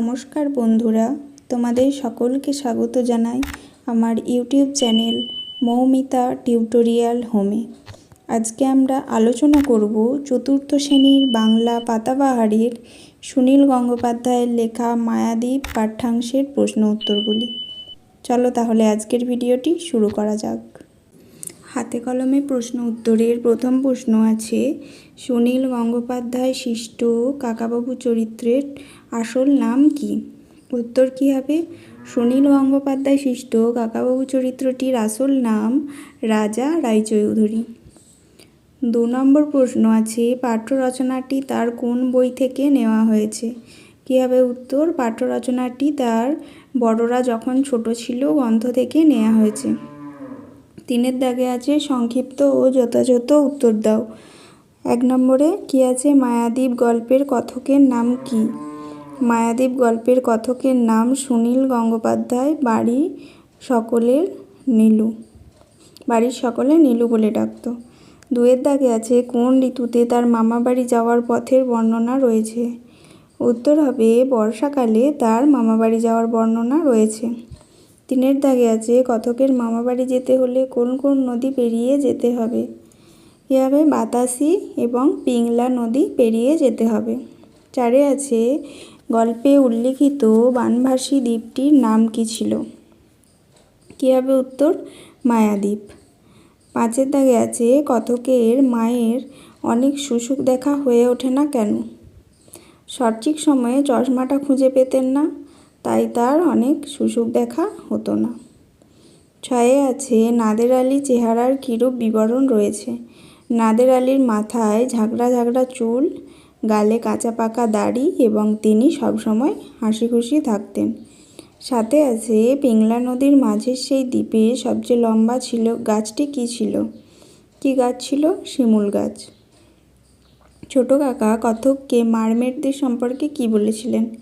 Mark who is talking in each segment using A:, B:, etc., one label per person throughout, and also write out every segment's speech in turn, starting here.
A: নমস্কার বন্ধুরা, তোমাদের সকলকে স্বাগত জানাই আমার ইউটিউব চ্যানেল মৌমিতা টিউটোরিয়াল হোমে। আজকে আমরা আলোচনা করব চতুর্থ শ্রেণির বাংলা পাতাবাহারের সুনীল গঙ্গোপাধ্যায়ের লেখা মায়াদ্বীপ পাঠ্যাংশের প্রশ্ন উত্তরগুলি। চলো তাহলে আজকের ভিডিওটি শুরু করা যাক। হাতে কলমে প্রশ্ন উত্তরের প্রথম প্রশ্ন আছে, সুনীল গঙ্গোপাধ্যায় সৃষ্ট কাকাবাবু চরিত্রের আসল নাম কি? উত্তর কী হবে? সুনীল গঙ্গোপাধ্যায় সৃষ্ট কাকাবাবু চরিত্রটির আসল নাম রাজা রায়চৌধুরী। দু নম্বর প্রশ্ন আছে, পাঠ্য রচনাটি তার কোন বই থেকে নেওয়া হয়েছে? কী হবে উত্তর? পাঠ্য রচনাটি তার বড়রা যখন ছোট ছিল গ্রন্থ থেকে নেওয়া হয়েছে। তিনের দাগে আছে, সংক্ষিপ্ত ও যথাযথ উত্তর দাও। এক নম্বরে কি আছে? মায়াদ্বীপ গল্পের কথকের নাম কি? মায়াদ্বীপ গল্পের কথকের নাম সুনীল গঙ্গোপাধ্যায়, বাড়ি সকলের নীলু। বাড়ির সকলে নীলু বলে ডাকত। দুয়ের দাগে আছে, কোন ঋতুতে তার মামা বাড়ি যাওয়ার পথের বর্ণনা রয়েছে? উত্তর হবে, বর্ষাকালে তার মামা বাড়ি যাওয়ার বর্ণনা রয়েছে। তিনের দাগে আছে, কথকের মামা বাড়ি যেতে হলে কোন কোন নদী পেরিয়ে যেতে হবে? হবে, বাতাসি এবং পিংলা নদী পেরিয়ে যেতে হবে। চারে আছে গল্পে উল্লিখিত বানভাসী দ্বীপটির নাম কি ছিল? কী হবে উত্তর? মায়াদ্বীপ। পাঁচের দাগে আছে কথকের মায়ের অনেক সুসুখ দেখা হয়ে ওঠে না কেন? সঠিক সময়ে চশমাটা খুঁজে পেতেন না, তাই তার অনেক সুসুখ দেখা হতো না। ছয়ে আছে, নাদের আলী চেহারার কীরূপ বিবরণ রয়েছে? নাদের আলীর মাথায় ঝাঁকড়া ঝাঁকড়া চুল গালে কাঁচা পাকা দাড়ি এবং তিনি সবসময় হাসি খুশি থাকতেন। সাথে আছে পিংলা নদীর মাঝের সেই দ্বীপে সবচেয়ে লম্বা ছিল, গাছটি কি ছিল? কি গাছ ছিল? শিমুল গাছ। ছোট কাকা কথককে মারমেটদের সম্পর্কে কি বলেছিলেন?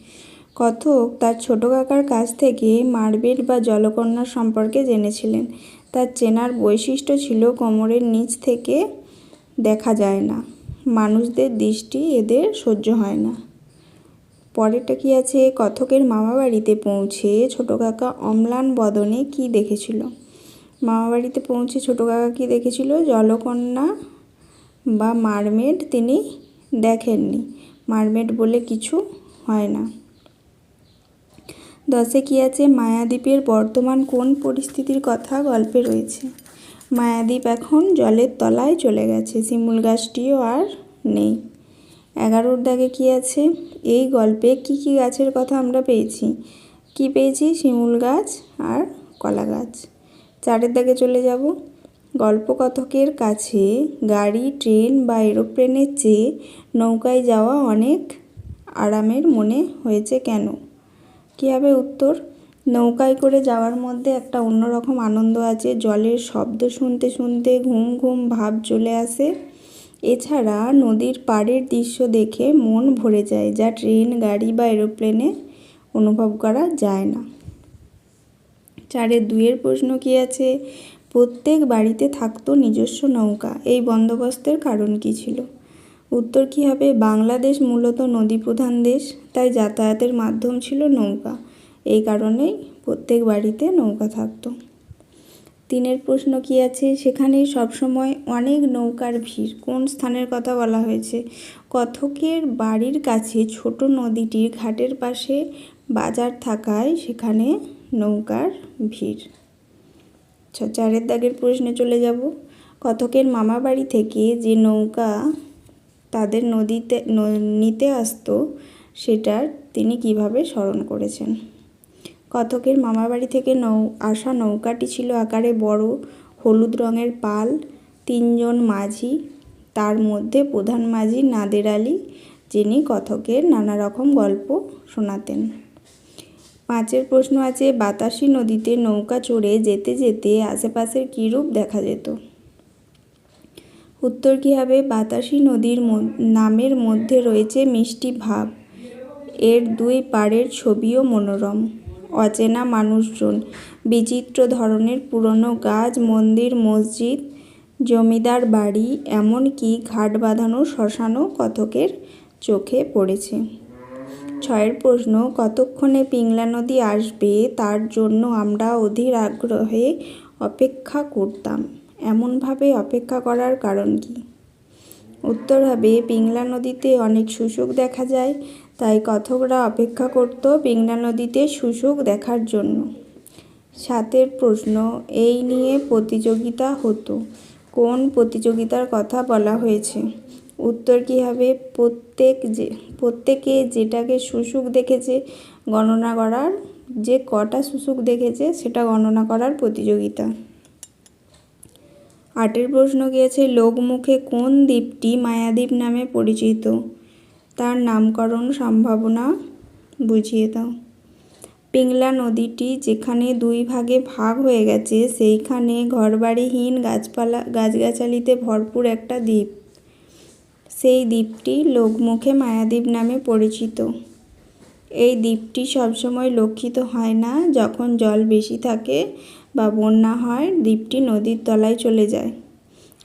A: কথক তার ছোট কাকার কাছ থেকে মার্বেল বা জলকন্যা সম্পর্কে জেনেছিলেন। তার চেনার বৈশিষ্ট্য ছিল কোমরের নিচ থেকে দেখা যায় না। মানুষদের দৃষ্টি এদের সহ্য হয় না। পরেরটা কি আছে? কথকের মামাবাড়িতে পৌঁছে ছোটো কাকা অম্লান বদনে কি দেখেছিল? মামাবাড়িতে পৌঁছে ছোটো কাকা কি দেখেছিল? জলকন্যা বা মারমেড তিনি দেখেননি। মারমেড বলে কিছু হয় না। দশে কি আছে? মায়াদ্বীপের বর্তমান কোন পরিস্থিতির কথা গল্পে রয়েছে? মায়াদ্বীপ এখন জলের তলায় চলে গেছে। শিমুল গাছটিও আর নেই। এগারোর দাগে কী আছে? এই গল্পে কি কি গাছের কথা আমরা পেয়েছি? কি পেয়েছি? শিমুল গাছ আর কলা গাছ। চারের দাগে চলে যাব। গল্পকথকের কাছে গাড়ি, ট্রেন বা এরোপ্লেনের চেয়ে নৌকায় যাওয়া অনেক আরামের মনে হয়েছে কেন? কী হবে উত্তর? নৌকায় করে যাওয়ার মধ্যে একটা অন্যরকম আনন্দ আছে। জলের শব্দ শুনতে শুনতে ঘুম ঘুম ভাব চলে আসে। এছাড়া নদীর পাড়ের দৃশ্য দেখে মন ভরে যায় যা ট্রেন, গাড়ি বা এরোপ্লেনে অনুভব করা যায় না। চারের দুয়ের প্রশ্ন কী আছে? প্রত্যেক বাড়িতে থাকতো নিজস্ব নৌকা। এই বন্দোবস্তের কারণ কী ছিল? উত্তর কী হবে? বাংলাদেশ মূলত নদী প্রধান দেশ, তাই যাতায়াতের মাধ্যম ছিল নৌকা। এই কারণেই প্রত্যেক বাড়িতে নৌকা থাকতো। তিনের প্রশ্ন কি আছে? সেখানে সবসময় অনেক নৌকার ভিড়। কোন স্থানের কথা বলা হয়েছে? কথকের বাড়ির কাছে ছোট নদীটির ঘাটের পাশে বাজার থাকায় সেখানে নৌকার ভিড়। চারের দাগের প্রশ্নে চলে যাব। কথকের মামা বাড়ি থেকে যে নৌকা তাদের নদীতে নিতে আসতো, সেটার তিনি কীভাবে স্মরণ করেছেন? কথকের মামাবাড়ি থেকে নৌ, আসা নৌকাটি ছিল আকারে বড় হলুদ রঙের পাল, তিনজন মাঝি, তার মধ্যে প্রধান মাঝি নাদের আলী, যিনি কথকের নানা রকম গল্প শোনাতেন। পাঁচের প্রশ্ন আছে, বাতাসি নদীতে নৌকা চড়ে যেতে যেতে আশেপাশের কীরূপ দেখা যেত? উত্তর কী হবে? বাতাসি নদীর নামের মধ্যে রয়েছে মিষ্টি ভাব। এর দুই পাড়ের ছবিও মনোরম। অচেনা মানুষজন। বিচিত্র ধরনের পুরনো গাছ, মন্দির, মসজিদ, জমিদার বাড়ি, এমনকি ঘাট বাঁধানো শ্মশানও কথকের চোখে পড়েছে? ছয়ের প্রশ্ন, কতক্ষণে পিংলা নদী আসবে? তার জন্য আমরা অধীর আগ্রহে অপেক্ষা করতাম। এমনভাবে অপেক্ষা করার কারণ কি? উত্তর হবে, পিংলা নদীতে অনেক শুশুক দেখা যায়। তাই কথকরা অপেক্ষা করত পিংলা নদীতে শুশুক দেখার জন্য। সাতের প্রশ্ন, এই নিয়ে প্রতিযোগিতা হতো। কোন প্রতিযোগিতার কথা বলা হয়েছে? উত্তর কী হবে? প্রত্যেক যে, প্রত্যেকে যেটাকে শুশুক দেখেছে গণনা করার, যে কটা শুশুক দেখেছে সেটা গণনা করার প্রতিযোগিতা। আটের প্রশ্ন গিয়েছে, লোকমুখে কোন দ্বীপটি মায়াদ্বীপ নামে পরিচিত? তার নামকরণ সম্ভাবনা বুঝিয়ে দাও। পিংলা নদীটি যেখানে দুই ভাগে ভাগ হয়ে গেছে, সেইখানে ঘরবাড়িহীন গাছপালা গাছগাছালিতে ভরপুর একটা দ্বীপ। সেই দ্বীপটি লোকমুখে মায়াদ্বীপ নামে পরিচিত। এই দ্বীপটি সবসময় লক্ষিত হয় না, যখন জল বেশি থাকে বা বন্যা হয়, দ্বীপটি নদীর তলায় চলে যায়,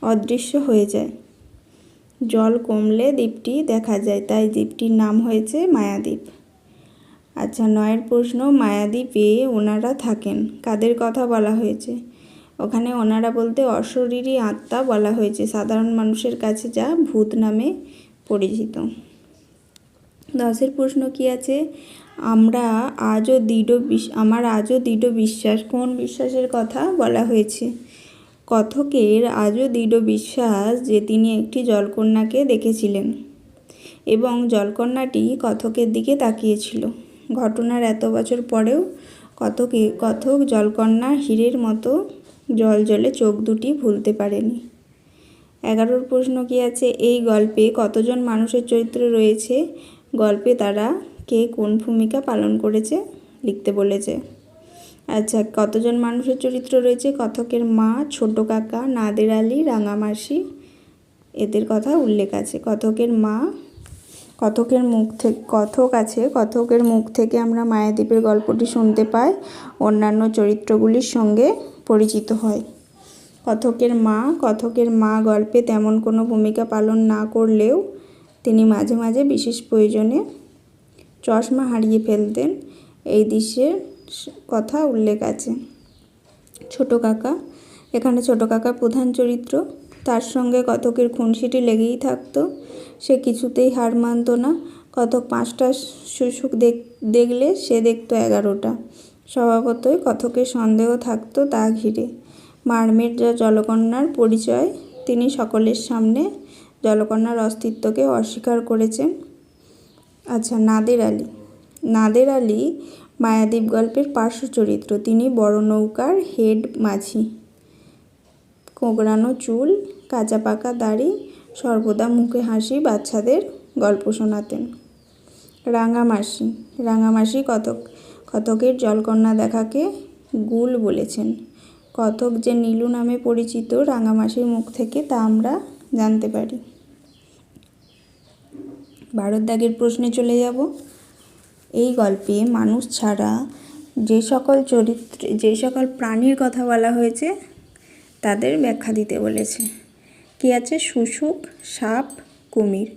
A: অদৃশ্য হয়ে যায়। জল কমলে দ্বীপটি দেখা যায়, তাই দ্বীপটির নাম হয়েছে মায়াদ্বীপ। আচ্ছা নয়ের প্রশ্ন, মায়াদ্বীপে ওনারা থাকেন, কাদের কথা বলা হয়েছে? ওখানে ওনারা বলতে অশরীরী আত্মা বলা হয়েছে, সাধারণ মানুষের কাছে যা ভূত নামে পরিচিত। দশের প্রশ্ন কি আছে? আমরা আজও দৃঢ় আমার আজও দৃঢ় বিশ্বাস, কোন বিশ্বাসের কথা বলা হয়েছে? কথকের আজও দৃঢ় বিশ্বাস যে তিনি একটি জলকন্যাকে দেখেছিলেন এবং জলকন্যাটি কথকের দিকে তাকিয়েছিল। ঘটনার এত বছর পরেও কথকে, কথক জলকন্যার হীরের মতো জল জলে চোখ দুটি ভুলতে পারেনি। এগারোর প্রশ্ন কি আছে? এই গল্পে কতজন মানুষের চরিত্র রয়েছে? গল্পে তারা কে কোন ভূমিকা পালন করেছে? লিখতে বলেছে। আচ্ছা কতজন মানুষের চরিত্র রয়েছে? কথকের মা, ছোট কাকা, নাদের আলী রাঙামাসি এদের কথা উল্লেখ আছে। কথকের মা কথকের মুখ থেকে কথক আছে? কথকের মুখ থেকে আমরা মায়াদ্বীপের গল্পটি শুনতে পাই। অন্যান্য চরিত্রগুলির সঙ্গে পরিচিত হয়। কথকের মা কথকের মা গল্পে তেমন কোনো ভূমিকা পালন না করলেও তিনি মাঝে মাঝে বিশেষ প্রয়োজনে চশমা হারিয়ে ফেলতেন। এই দৃশ্যের কথা উল্লেখ আছে। ছোট কাকা, এখানে ছোট কাকা প্রধান চরিত্র। তার সঙ্গে কতকের খুনসিটি লেগেই থাকতো, সে কিছুতেই হার মানত না। কতক পাঁচটা শুশুক দেখলে সে দেখতো এগারোটা। স্বভাবতই কতকের সন্দেহ থাকতো তা ঘিরে। মারমের যা জলকন্যার পরিচয়, তিনি সকলের সামনে জলকন্যার অস্তিত্বকে অস্বীকার করেছেন। আচ্ছা নাদের আলী। নাদের আলী মায়াদ্বীপ গল্পের পার্শ্ব চরিত্র। তিনি বড় নৌকার হেড মাঝি। কোঁকড়ানো চুল, কাঁচা পাকা দাড়ি, সর্বদা মুখে হাসি বাচ্চাদের গল্প শোনাতেন। রাঙামাসি। রাঙামাসি কতক কতকের জলকন্যা দেখাকে গুল বলেছেন। কতক যে নীলু নামে পরিচিত, রাঙামাসির মুখ থেকে তা আমরা জানতে পারি। ভারত দাগের প্রশ্নে চলে যাব। এই গল্পে মানুষ ছাড়া যে সকল চরিত্র, যে সকল প্রাণীর কথা বলা হয়েছে, তাদের ব্যাখ্যা দিতে বলেছে। কি আছে? শুশুক, সাপ, কুমির।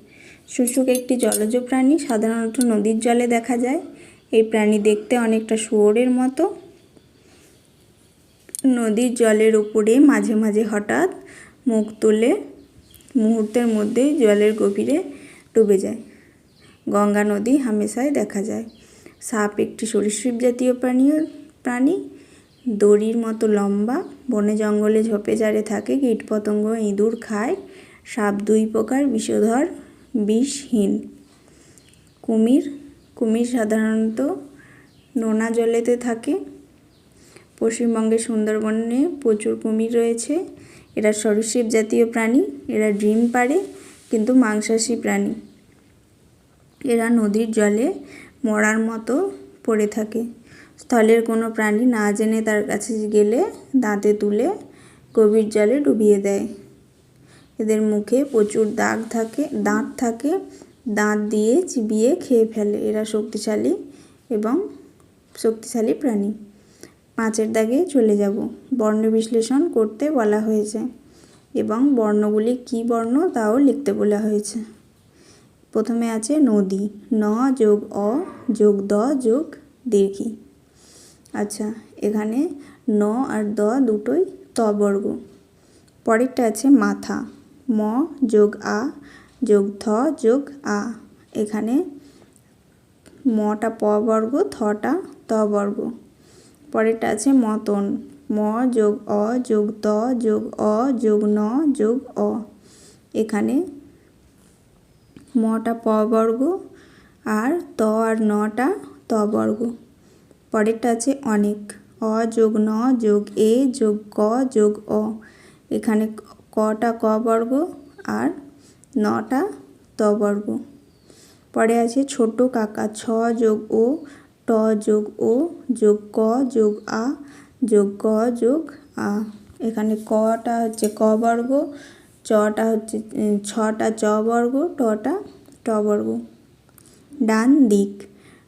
A: শুশুক একটি জলজ প্রাণী, সাধারণত নদীর জলে দেখা যায়। এই প্রাণী দেখতে অনেকটা শুয়োরের মতো। নদীর জলের উপরে মাঝে মাঝে হঠাৎ মুখ তুলে মুহূর্তের মধ্যেই জলের গভীরে ডুবে যায়। গঙ্গা নদী হামেশাই দেখা যায়। সাপ একটি সরীসৃপ জাতীয় প্রাণী প্রাণী। দড়ির মতো লম্বা, বনে জঙ্গলে ঝোপে ঝাড়ে থাকে, কীটপতঙ্গ, ইঁদুর খায়, সাপ দুই প্রকার, বিষধর, বিষহীন। কুমির কুমির সাধারণত নোনা জলেতে থাকে। পশ্চিমবঙ্গের সুন্দরবনে প্রচুর কুমির রয়েছে। এরা সরীসৃপ জাতীয় প্রাণী, এরা ডিম পারে কিন্তু মাংসাশী প্রাণী। এরা নদীর জলে মরার মতো পড়ে থাকে। স্থলের কোনো প্রাণী না জেনে তার কাছে গেলে দাঁতে তুলে গভীর জলে ডুবিয়ে দেয়। এদের মুখে প্রচুর দাগ থাকে, দাঁত থাকে, দাঁত দিয়ে চিবিয়ে খেয়ে ফেলে। এরা শক্তিশালী এবং শক্তিশালী প্রাণী। পাঁচের দাগে চলে যাব, বর্ণ বিশ্লেষণ করতে বলা হয়েছে এবং বর্ণগুলি কী বর্ণ তাও লিখতে বলা হয়েছে। প্রথমে আছে নদী, ন যোগ অ যোগ দ যোগ দীর্ঘি। আচ্ছা এখানে ন আর দ দুটোই ত বর্গ। পরেরটা আছে মাথা, ম যোগ আ যোগ থ যোগ আ। এখানে মটা প বর্গ, থটা ত বর্গ। পরেরটা আছে মতন, ম যোগ অ যোগ ত যোগ অ যোগ ন যোগ অ। এখানে মটা প বর্গ আর ত আর নটা ত বর্গ। পরেরটা আছে অনেক। অ যোগ ন যোগ এ যোগ ক যোগ অ। এখানে কটা ক বর্গ আর নটা ত বর্গ। পরে আছে ছোট কাকা ছ যোগ ও, ট যোগ ও, যোগ ক যোগ আ, যোগ ক যোগ আ। এখানে কটা হচ্ছে ক বর্গ চটা হচ্ছে ছটা চ বর্গ, টটা ট বর্গ। ডান দিক,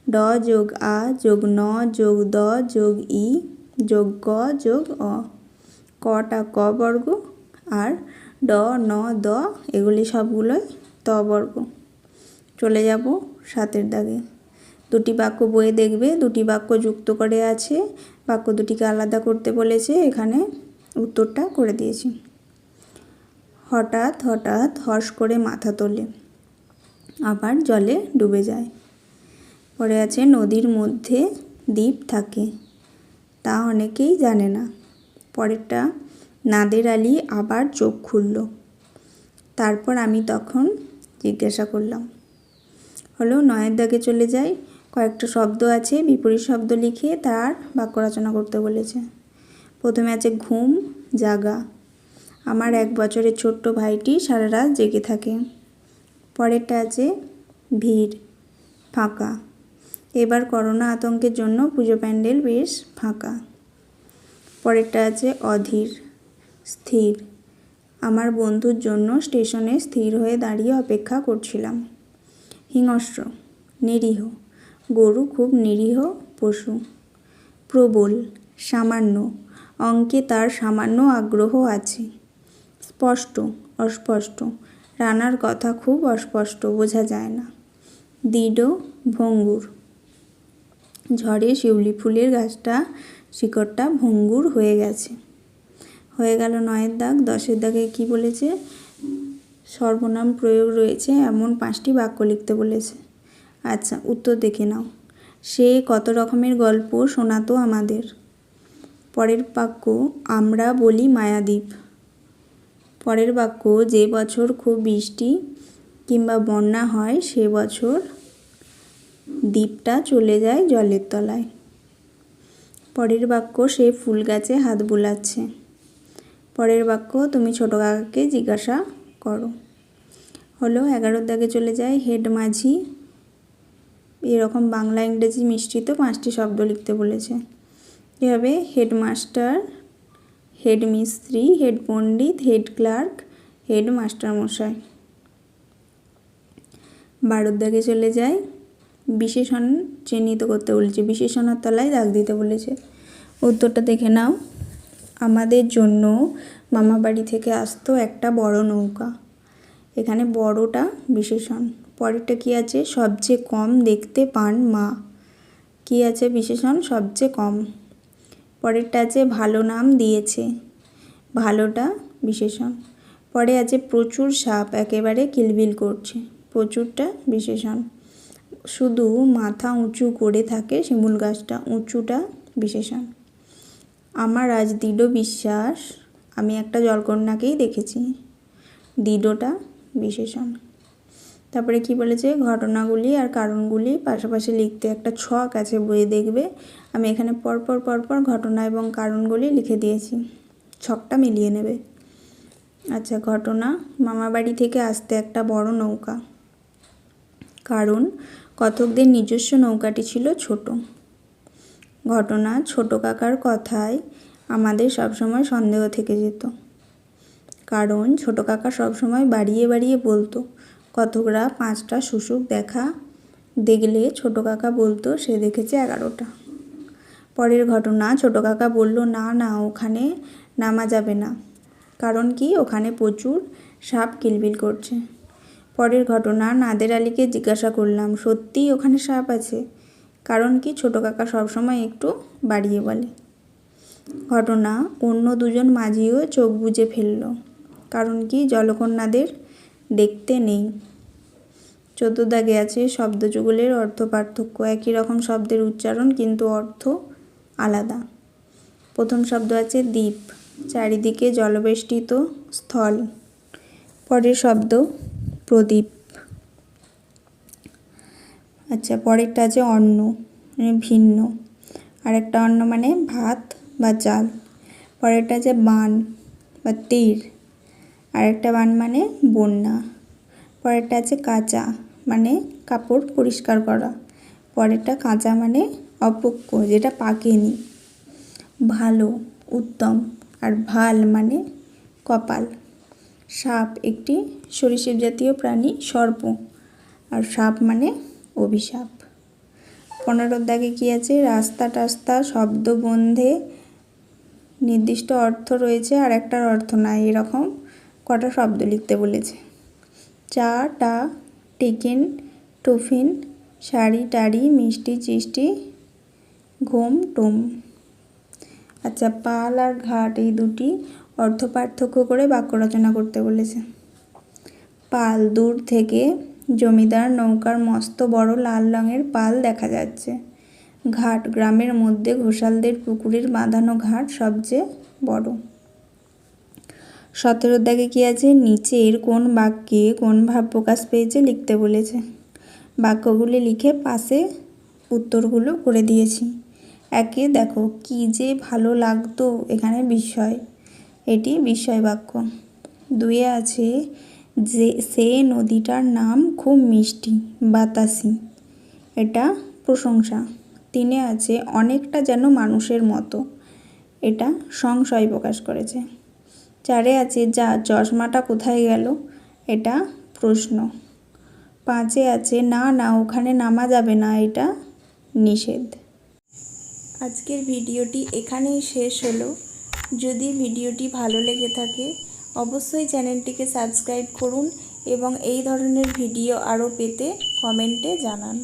A: ড যোগ আ যোগ ন যোগ দ যোগ ই যোগ গ যোগ অ। কটা ক বর্গ আর ড, ন, দ, এগুলি সবগুলোই ত বর্গ। চলে যাব সাতের দাগে। দুটি বাক্য বইয়ে দেখবে, দুটি বাক্য যুক্ত করে আছে, বাক্য দুটিকে আলাদা করতে বলেছে, এখানে উত্তরটা করে দিয়েছি। হঠাৎ হঠাৎ হস করে মাথা তোলে। আবার জলে ডুবে যায়। পরে আছে নদীর মধ্যে দ্বীপ থাকে। তা অনেকেই জানে না। পরেরটা নাদের আলী আবার চোখ খুলল। তারপর আমি তখন জিজ্ঞাসা করলাম, হলো নয়ের দাগে চলে যাই? কয়েকটা শব্দ আছে, বিপরীত শব্দ লিখে তার বাক্য রচনা করতে বলেছে। প্রথমে আছে ঘুম, জাগা। আমার এক বছরের ছোট্ট ভাইটি সারা রাত জেগে থাকে। পরেরটা আছে ভিড়, ফাঁকা। এবার করোনা আতঙ্কের জন্য পুজো প্যান্ডেল বেশ ফাঁকা। পরেরটা আছে অধীর, স্থির। আমার বন্ধুর জন্য স্টেশনে স্থির হয়ে দাঁড়িয়ে অপেক্ষা করছিলাম। হিংস্র, নিরীহ, গরু খুব নিরীহ পশু। প্রবল, সামান্য, অঙ্কে তার সামান্য আগ্রহ আছে। স্পষ্ট অস্পষ্ট। রানার কথা খুব অস্পষ্ট, বোঝা যায় না। দৃঢ় ভঙ্গুর। ঝড়ে শিউলি ফুলের গাছটা, শিকড়টা ভঙ্গুর হয়ে গেছে। হয়ে গেল নয়ের দাগ, দশের দাগে কি বলেছে? সর্বনাম প্রয়োগ রয়েছে, এমন পাঁচটি বাক্য লিখতে বলেছে। আচ্ছা উত্তর দেখে নাও। সে কত রকমের গল্প শোনাতো আমাদের। পরের বাক্য, আমরা বলি মায়াদ্বীপ। পরের বাক্য, যে বছর খুব বৃষ্টি কিংবা বন্যা হয়, সে বছর দ্বীপটা চলে যায় জলের তলায়। পরের বাক্য, সে ফুল গাছে হাত বুলাচ্ছে। পরের বাক্য, তুমি ছোটো কাকাকে জিজ্ঞাসা করো। হলো, এগারোর দাগে চলে যায় হেড মাঝি। এরকম বাংলা, ইংরেজি মিশ্রিত পাঁচটি শব্দ লিখতে বলেছে। এভাবে, হেডমাস্টার হেড মিস্ত্রি, হেড পণ্ডিত, হেড ক্লার্ক, হেড মাস্টার মশাই বারোর দাগে চলে যায়। বিশেষণ চিহ্নিত করতে বলেছে। বিশেষণের তলায় দাগ দিতে বলেছে। উত্তরটা দেখে নাও। আমাদের জন্য মামা বাড়ি থেকে আসতো একটা বড় নৌকা। এখানে বড়টা বিশেষণ। পরেরটা কী আছে? সবচেয়ে কম দেখতে পান মা। কী আছে বিশেষণ? সবচেয়ে কম। পরেরটা আছে ভালো নাম দিয়েছে, ভালোটা বিশেষণ। পরে আছে প্রচুর সাপ একেবারে কিলবিল করছে, প্রচুরটা বিশেষণ। শুধু মাথা উঁচু করে থাকে শিমুল গাছটা, উঁচুটা বিশেষণ। আমার আজ দৃঢ় বিশ্বাস, আমি একটা জলকন্যাকেই দেখেছি। দৃঢ়টা বিশেষণ। তারপরে কি বলেছে? ঘটনাগুলি আর কারণগুলি পাশাপাশি লিখতে একটা ছক আছে, বইয়ে দেখবে। আমি এখানে পরপর পরপর ঘটনা এবং কারণগুলি লিখে দিয়েছি। ছকটা মিলিয়ে নেবে। আচ্ছা ঘটনা। মামা বাড়ি থেকে আসতে একটা বড় নৌকা। কারণ কথকদের নিজস্ব নৌকাটি ছিল ছোট। ঘটনা, ছোট কাকার কথায় আমাদের সবসময় সন্দেহ থেকে যেত। কারণ, ছোট কাকা সবসময় বাড়িয়ে বাড়িয়ে বলতো কতকরা পাঁচটা শুশুক দেখা দেখলে ছোট কাকা বলতো, সে দেখেছে এগারোটা। পরের ঘটনা, ছোট কাকা বলল, না না, ওখানে নামা যাবে না। কারণ কি? ওখানে প্রচুর সাপ কিলবিল করছে। পরের ঘটনা, নাদের আলীকে জিজ্ঞাসা করলাম, সত্যিই ওখানে সাপ আছে? কারণ কি? ছোটো কাকা সবসময় একটু বাড়িয়ে বলে। ঘটনা, অন্য দুজন মাঝিও চোখ বুজে ফেলল। কারণ কি? জলকন্যাদের দেখতে নেই। চতুর্দাগে আছে শব্দযুগলের অর্থ পার্থক্য। একই রকম শব্দের উচ্চারণ, কিন্তু অর্থ আলাদা। প্রথম শব্দ আছে দ্বীপ। চারিদিকে জলবেষ্টিত স্থল। পরের শব্দ প্রদীপ। আচ্ছা পরেরটা আছে অন্ন মানে ভিন্ন। আরেকটা অন্ন মানে ভাত বা চাল। পরেরটা আছে বান বা তীর। আরেকটা বান মানে বন্যা, পরেরটা আছে কাঁচা মানে কাপড় পরিষ্কার করা, পরেরটা কাঁচা মানে অপক্ষ যেটা পাকেনি। ভালো, উত্তম আর ভালো মানে কপাল। সাপ একটি সরীসৃপ জাতীয় প্রাণী, সর্প আর সাপ মানে অভিশাপ। পনেরোর দাগে কী আছে? রাস্তা টাস্তা শব্দ বন্ধে নির্দিষ্ট অর্থ রয়েছে আর একটার অর্থ নাই, এরকম কটা শব্দ লিখতে বলেছে? চা, টা টিকিন টুফিন, শাড়ি টাড়ি, মিষ্টি চিষ্টি, ঘুম টুম। আচ্ছা পাল আর ঘাট এই দুটি অর্থ পার্থক্য করে বাক্য রচনা করতে বলেছে। পাল দূর থেকে জমিদার নৌকার মস্ত বড় লাল রঙের পাল দেখা যাচ্ছে। ঘাট গ্রামের মধ্যে ঘোষালদের পুকুরের বাঁধানো ঘাট সবচেয়ে বড়। সতেরোর দাগে কী আছে? নিচের কোন বাক্যে কোন ভাব প্রকাশ পেয়েছে লিখতে বলেছে। বাক্যগুলি লিখে পাশে উত্তরগুলো করে দিয়েছি। একে দেখো, কি যে ভালো লাগতো এখানে বিস্ময় এটি বিস্ময় বাক্য। দুয়ে আছে, যে, সে নদীটার নাম খুব মিষ্টি, বাতাসি। এটা প্রশংসা। তিনে আছে, অনেকটা যেন মানুষের মতো। এটা সংশয় প্রকাশ করেছে। চারে আছে যা, চশমাটা কোথায় গেল? এটা প্রশ্ন। পাঁচে আছে, না না, ওখানে নামা যাবে না, এটা নিষেধ। আজকের ভিডিওটি এখানেই শেষ হলো। যদি ভিডিওটি ভালো লেগে থাকে, অবশ্যই চ্যানেলটিকে সাবস্ক্রাইব করুন এবং এই ধরনের ভিডিও আরও পেতে কমেন্টে জানান।